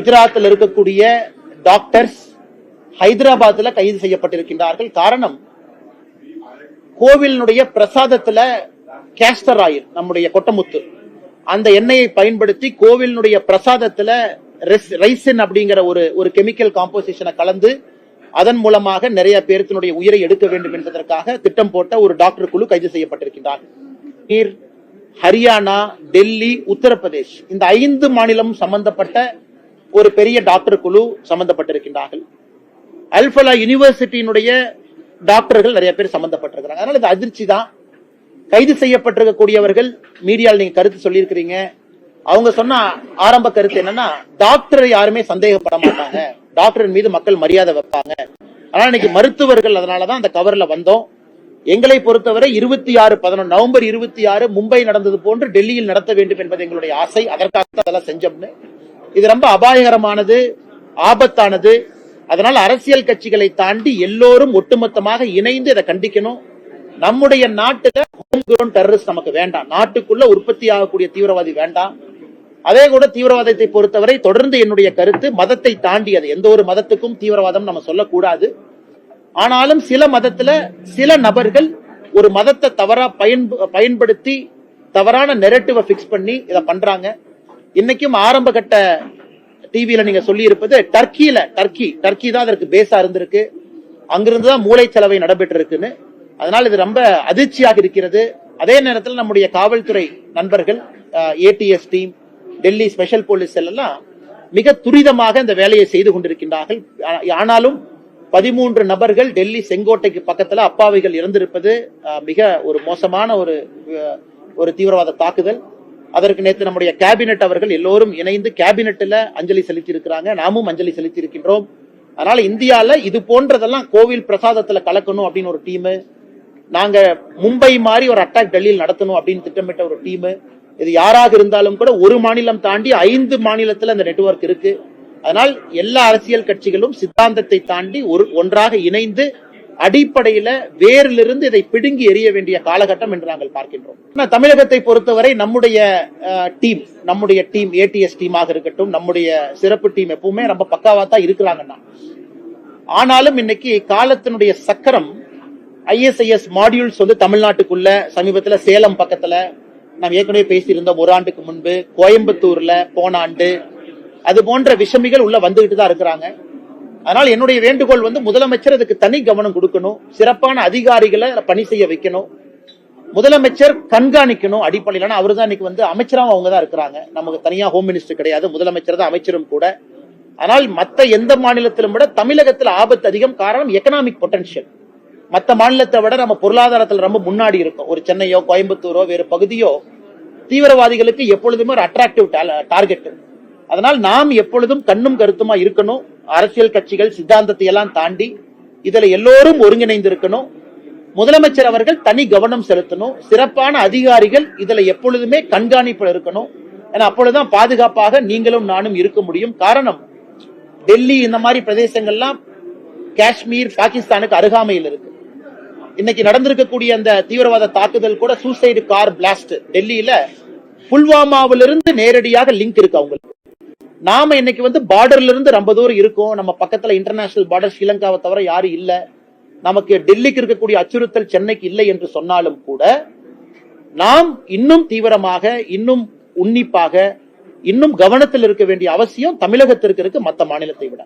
குஜராத்தில் இருக்கக்கூடிய டாக்டர்ஸ் ஹைதராபாத்தில் கைது செய்யப்பட்டிருக்கின்றார்கள். காரணம் கோவிலினுடைய பிரசாதத்துல கேஸ்டர் ஆயில் நம்முடைய கொட்டமுத்து. அந்த எண்ணெயை பயன்படுத்தி கோவிலினுடைய பிரசாதத்துல ரைசின் அப்படிங்கிற ஒரு ஒரு கெமிக்கல் காம்போசிஷனை கலந்து அதன் மூலமாக நிறைய பேர்த்தினுடைய உயிரை எடுக்க வேண்டும் என்பதற்காக திட்டம் போட்ட ஒரு டாக்டர் குழு கைது செய்யப்பட்டிருக்கின்றார் நீர் ஹரியானா டெல்லி உத்தரப்பிரதேஷ். இந்த ஐந்து மாநிலம் சம்பந்தப்பட்ட ஒரு பெரிய டாக்டர் குழு சம்பந்தப்பட்டிருக்கின்றார்கள். அல்பலா யூனிவர்சிட்டியினுடைய டாக்டர்கள் நிறைய பேர் சம்பந்தப்பட்டிருக்கிறாங்க. அதனால இது அதிர்ச்சி தான் கைது செய்யப்பட்டிருக்கக்கூடியவர்கள் மீடியாவில் நீங்க கருத்து சொல்லியிருக்கிறீங்க. அவங்க சொன்ன ஆரம்ப கருத்து என்னன்னா டாக்டரை யாருமே சந்தேகப்பட மாட்டாங்க. டாக்டரின் மீது மக்கள் மரியாதை வைப்பாங்க. ஆனா இன்னைக்கு மருத்துவர்கள் அதனாலதான் அந்த கவர்ல வந்தோம். எங்களை பொறுத்தவரை இருபத்தி ஆறு பதினொன்று நவம்பர் இருபத்தி ஆறு மும்பை நடந்தது போன்று டெல்லியில் நடத்த வேண்டும் என்பது எங்களுடைய ஆசை. அதற்காக அதெல்லாம் செஞ்சோம்னு. இது ரொம்ப அபாயகரமானது ஆபத்தானது. அதனால் அரசியல் கட்சிகளை தாண்டி எல்லோரும் ஒட்டுமொத்தமாக இணைந்து இதை கண்டிக்கணும். நம்முடைய நாட்டுல ஹோம் grown டெரரிஸ்ட் நமக்கு வேண்டாம். நாட்டுக்குள்ள உற்பத்தி ஆகக்கூடிய தீவிரவாதி வேண்டாம். அதே கூட தீவிரவாதத்தை பொறுத்தவரை தொடர்ந்து என்னுடைய கருத்து மதத்தை தாண்டியது எந்த ஒரு மதத்துக்கும் தீவிரவாதம் நம்ம சொல்லக்கூடாது. ஆனாலும் சில மதத்துல சில நபர்கள் ஒரு மதத்தை தவறா பயன்படுத்தி தவறான நெரட்டிவை பிக்ஸ் பண்ணி இதை பண்றாங்க. இன்னைக்கும் ஆரம்ப கட்ட டிவியில நீங்க சொல்லி இருப்பது டர்க்கியில டர்க்கி டர்க்கி தான் அதற்கு பேஸா இருந்திருக்கு. அங்கிருந்து தான் மூளை செலவை நடைபெற்றிருக்குன்னு. அதனால இது ரொம்ப அதிர்ச்சியாக இருக்கிறது. அதே நேரத்தில் நம்முடைய காவல்துறை நண்பர்கள் ATS team Delhi special police எல்லாம் மிக துரிதமாக இந்த வேலையை செய்து கொண்டிருக்கின்றார்கள். ஆனாலும் பதிமூன்று நபர்கள் டெல்லி செங்கோட்டைக்கு பக்கத்துல அப்பாவிகள் இறந்திருப்பது மிக ஒரு மோசமான ஒரு ஒரு தீவிரவாத தாக்குதல். அதற்கு நேற்று நம்முடைய கேபினெட் அவர்கள் எல்லோரும் இணைந்து கேபினெட்டில் அஞ்சலி செலுத்தி இருக்கிறாங்க நாமும் அஞ்சலி செலுத்தி இருக்கின்றோம் அதனால இந்தியாவில் இது போன்றதெல்லாம் கோவில் பிரசாதத்தில் கலக்கணும் அப்படின்னு ஒரு டீமு. நாங்க மும்பை மாதிரி ஒரு அட்டாக் டெல்லியில் நடத்தணும் அப்படின்னு திட்டமிட்ட ஒரு டீமு. இது யாராக இருந்தாலும் கூட ஒரு மாநிலம் தாண்டி ஐந்து மாநிலத்தில் அந்த நெட்வொர்க் இருக்கு. அதனால் எல்லா அரசியல் கட்சிகளும் சித்தாந்தத்தை தாண்டி ஒரு ஒன்றாக இணைந்து அடிப்படையில வேரிலிருந்து இதை பிடுங்கி எறிய வேண்டிய காலகட்டம் என்று நாங்கள் பார்க்கின்றோம். தமிழகத்தை பொறுத்தவரை நம்முடைய டீம் நம்முடைய டீம் ஏடிஎஸ் டீமாக இருக்கட்டும் நம்முடைய சிறப்பு டீம் எப்பவுமே ரொம்ப பக்காவா தான் இருக்கிறாங்கன்னா ஆனாலும் இன்னைக்கு காலத்தினுடைய சக்கரம் ஐஎஸ்ஐஎஸ் மாடியூல்ஸ் வந்து தமிழ்நாட்டுக்குள்ள சமீபத்துல சேலம் பக்கத்துல நாம் ஏற்கனவே பேசியிருந்தோம் ஒரு ஆண்டுக்கு முன்பு கோயம்புத்தூர்ல போன ஆண்டு அது போன்ற விஷமிகள் உள்ள வந்துகிட்டு தான் இருக்கிறாங்க. அதனால என்னுடைய வேண்டுகோள் வந்து முதலமைச்சர் அதுக்கு தனி கவனம் கொடுக்கணும் சிறப்பான அதிகாரிகளை பணி செய்ய வைக்கணும் முதலமைச்சர் கண்காணிக்கணும் அடிப்படையில். அவர் தான் இன்னைக்கு வந்து அமைச்சராகவும் அவங்க தான் இருக்கிறாங்க. நமக்கு தனியாக ஹோம் மினிஸ்டர் கிடையாது முதலமைச்சர் தான் அமைச்சரும் கூட. ஆனால் மற்ற எந்த மாநிலத்திலும் விட தமிழகத்தில் ஆபத்து அதிகம். காரணம் எக்கனாமிக் பொட்டன்ஷியல் மற்ற மாநிலத்தை விட நம்ம பொருளாதாரத்தில் ரொம்ப முன்னாடி இருக்கும். ஒரு சென்னையோ கோயம்புத்தூரோ வேறு பகுதியோ தீவிரவாதிகளுக்கு எப்பொழுதுமே ஒரு அட்ராக்டிவ் டார்கெட் அதனால் நாம் எப்பொழுதும் கண்ணும் கருத்துமா இருக்கணும். அரசியல் கட்சிகள் சித்தாந்தத்தை எல்லாம் தாண்டி இதுல எல்லோரும் ஒருங்கிணைந்திருக்கணும். முதலமைச்சர் அவர்கள் தனி கவனம் செலுத்தணும். சிறப்பான அதிகாரிகள் இதுல எப்பொழுதுமே கண்காணிப்பு இருக்கணும். ஏன்னா அப்பொழுதுதான் பாதுகாப்பாக நீங்களும் நானும் இருக்க முடியும். காரணம் டெல்லி இந்த மாதிரி பிரதேசங்கள்லாம் காஷ்மீர் பாகிஸ்தானுக்கு அருகாமையில் இருக்கு. இன்னைக்கு நடந்திருக்கக்கூடிய அந்த தீவிரவாத தாக்குதல் கூட சூசைடு கார் பிளாஸ்ட் டெல்லியில புல்வாமாவிலிருந்து நேரடியாக லிங்க் இருக்கு அவங்களுக்கு. நாம இன்னைக்கு வந்து பார்டர்ல இருந்து ரொம்ப தூரம் இருக்கோம். நம்ம பக்கத்துல இன்டர்நேஷனல் பார்டர் ஸ்ரீலங்காவை தவிர யாரும் இல்ல. நமக்கு டெல்லிக்கு இருக்கக்கூடிய அச்சுறுத்தல் சென்னைக்கு இல்லை என்று சொன்னாலும் கூட நாம் இன்னும் தீவிரமாக இன்னும் உன்னிப்பாக இன்னும் கவனத்தில் இருக்க வேண்டிய அவசியம் தமிழகத்திற்கு இருக்கு மற்ற மாநிலத்தை விட.